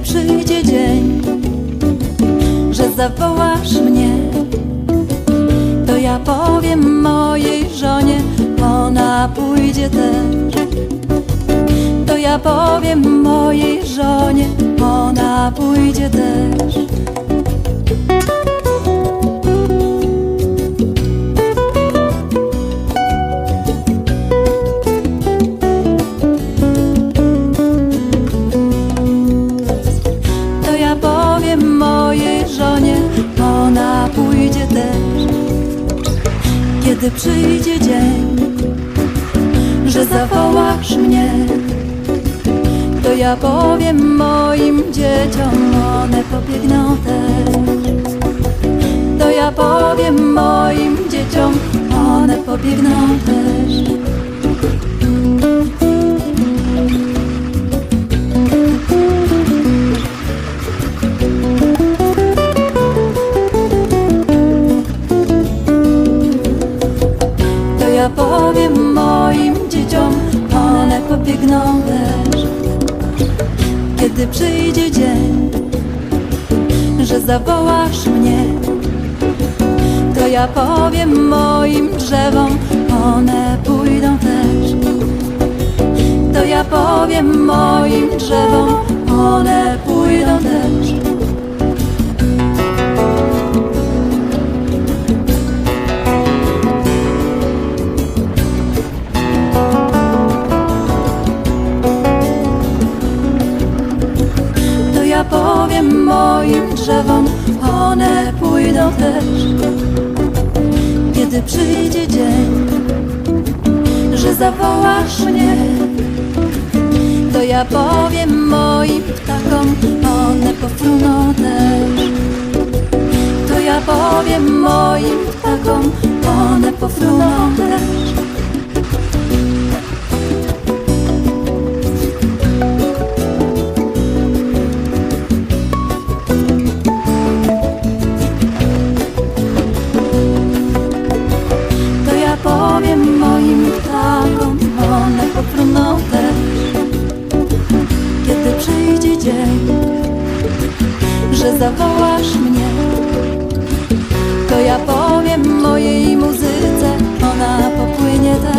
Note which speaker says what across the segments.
Speaker 1: przyjdzie dzień, że zawołasz mnie, to ja powiem mojej żonie, ona pójdzie też. To ja powiem mojej żonie, ona pójdzie też. Kiedy przyjdzie dzień, że zawołasz mnie, to ja powiem moim dzieciom, one pobiegną też. To ja powiem moim dzieciom, one pobiegną też. Powiem moim dzieciom, one pobiegną też. Kiedy przyjdzie dzień, że zawołasz mnie, to ja powiem moim drzewom, one pójdą też. To ja powiem moim drzewom, one pójdą też. One pójdą też. Kiedy przyjdzie dzień, że zawołasz mnie, to ja powiem moim ptakom, one pofruną też. To ja powiem moim ptakom, zawołasz mnie, to ja powiem mojej muzyce, ona popłynie też.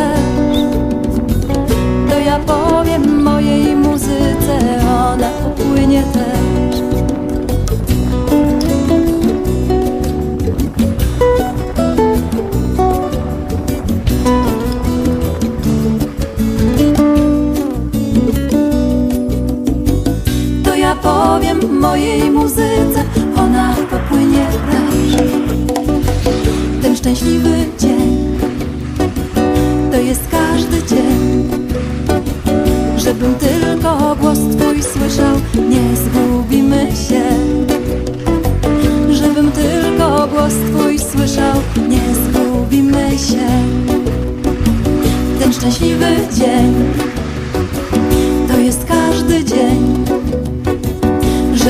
Speaker 1: Ja powiem mojej muzyce, ona popłynie też. Ten szczęśliwy dzień, to jest każdy dzień. Żebym tylko głos Twój słyszał, nie zgubimy się. Żebym tylko głos Twój słyszał, nie zgubimy się.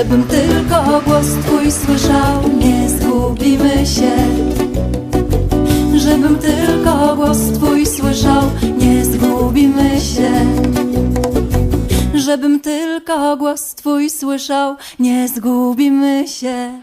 Speaker 1: Żebym tylko głos Twój słyszał, nie zgubimy się. Żebym tylko głos Twój słyszał, nie zgubimy się. Żebym tylko głos Twój słyszał, nie zgubimy się.